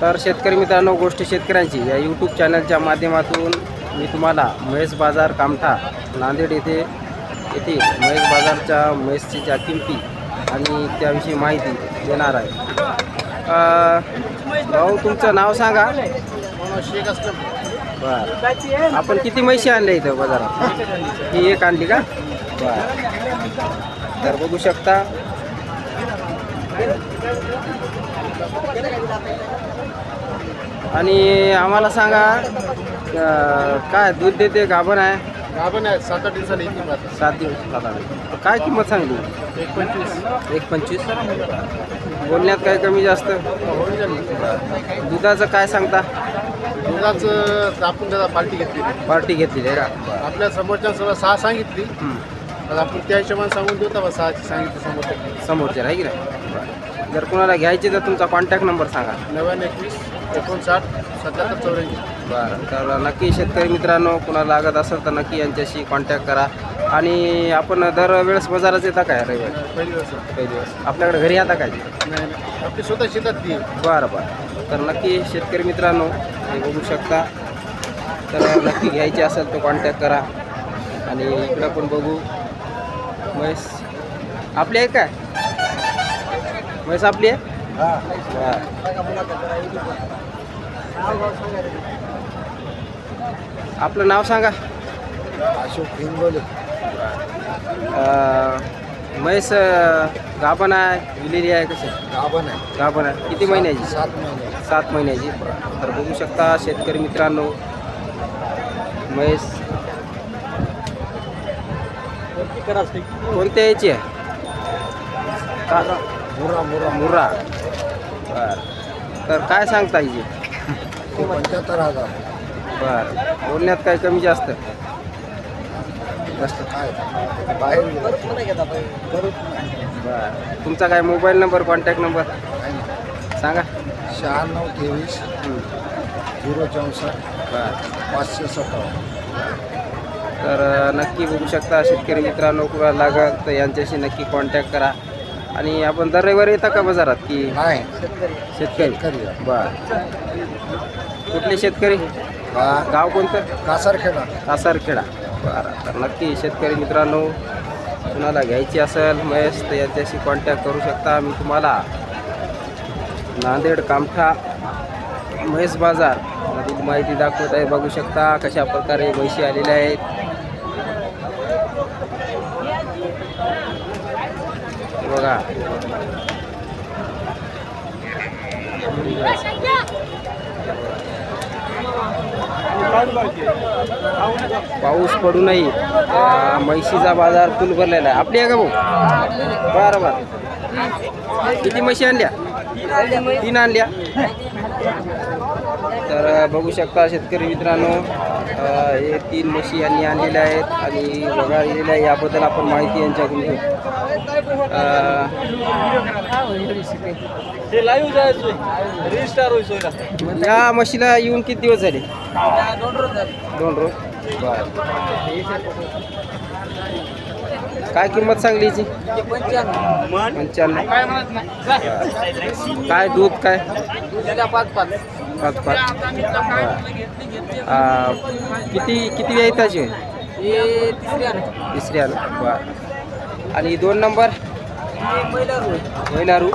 तर शेतकरी मित्रांनो गोष्टी शेतकऱ्यांची. या यूट्यूब चॅनलच्या माध्यमातून मी तुम्हाला म्हैस बाजार कामठा नांदेड येथे येथे म्हैस बाजारच्या म्हैसची ज्या किमती आणि त्याविषयी माहिती देणार आहे. भाऊ तुमचं नाव सांगा. बर बरं. आपण किती म्हशी आणल्या इथं बाजारात? ही एक आणली का? बरं. तर बघू शकता. आणि आम्हाला सांगा अं, काय दूध देते गाभण आहे? गाभण आहे सात आठ दिवसाला सात दिवस सात आठ. काय किंमत सांगली? एक पंचवीस. एक पंचवीस? बोलण्यात काय कमी जास्त? होऊन जाईल दुधाचं काय सांगता? दुधाचं आपण त्याला पार्टी घेतली. पार्टी घेतली आहे का आपल्या समोरच्या सर्व सहा सांगितली. हं. आता आपण त्या हिशोबाने सांगून देऊ बा सहाची सांगितली समोरच्या? समोरच्या आहे की नाही? जर कुणाला घ्यायची तर तुमचा कॉन्टॅक्ट नंबर सांगा. नव्याण्णव एकवीस एकोणसाठ सत्याहत्तर चौऱ्याऐंशी. बरं तर नक्की शेतकरी मित्रांनो कुणाला लागत असेल तर नक्की यांच्याशी कॉन्टॅक्ट करा. आणि आपण दरवेळेस बाजारात येता काय रविवारी? पहिली दिवस. काही दिवस. आपल्याकडे घरी येता काय? नाही नाही. आपली स्वतः शेतात ती आहे. बरं बरं. तर नक्की शेतकरी मित्रांनो हे बघू शकता. तर नक्की घ्यायची असेल तर कॉन्टॅक्ट करा. आणि इकडं पण बघू. म्हैस. आपली आहे काय? म्हैस आपली आहे? आपलं नाव सांगा. अशोक हिंगोले. म्हैस गाभण आहे विलेली आहे कशी? गाभण आहे. गाभण आहे. किती महिन्याची सात महिने. सात महिन्याची तर बघू शकता शेतकरी मित्रांनो म्हैस कोणत्या याची आहे का मुरा मुरा मुर्रा बर. तर काय सांगता हिची? पंच्याहत्तर हजार. बर. बोलण्यात काय कमी जास्त? जास्त काय? बाहेर बर. तुमचा काय मोबाईल नंबर कॉन्टॅक्ट नंबर? सांगा. शहाण्णव तेवीस. झिरो चौसष्ट बर. पाचशे सत्तावन्न. तर नक्की बघू शकता शेतकरी मित्रांनो कुणाला लागत तर यांच्याशी नक्की कॉन्टॅक्ट करा. आणि आपण दर रविवारी येता का बाजारात की शेतकरी. बर. कुठले शेतकरी? हा. गाव कोणतं? कासारखेडा. कासारखेडा. बरं तर नक्की शेतकरी मित्रांनो कुणाला घ्यायची असेल म्हैस तर यांच्याशी कॉन्टॅक्ट करू शकता मी तुम्हाला. नांदेड कामठा म्हैस बाजार. मधील माहिती दाखवत आहे बघू शकता कशा प्रकारे म्हैशी आलेल्या आहेत. बघा. पाऊस पडू नाही म्हैशीचा बाजार फुल भरलेला आहे. आपली आहे का भाऊ? बरं बरं. किती म्हशी आणल्या? तीन आणल्या. तर बघू शकता शेतकरी मित्रांनो हे तीन म्हशी यांनी आणलेल्या आहेत आणि बघा दिलेल्या आहे याबद्दल आपण माहिती यांच्याकडून घेऊ. या म्हशीला येऊन किती दिवस झाले? दोन रोज. काय किंमत सांगली याची पंच्याण्णव. काय दूध काय? पाच पाच. पाच पाच. किती किती वेळ त्याची तिसरी आलं. बरं आणि दोन नंबर? महिलारू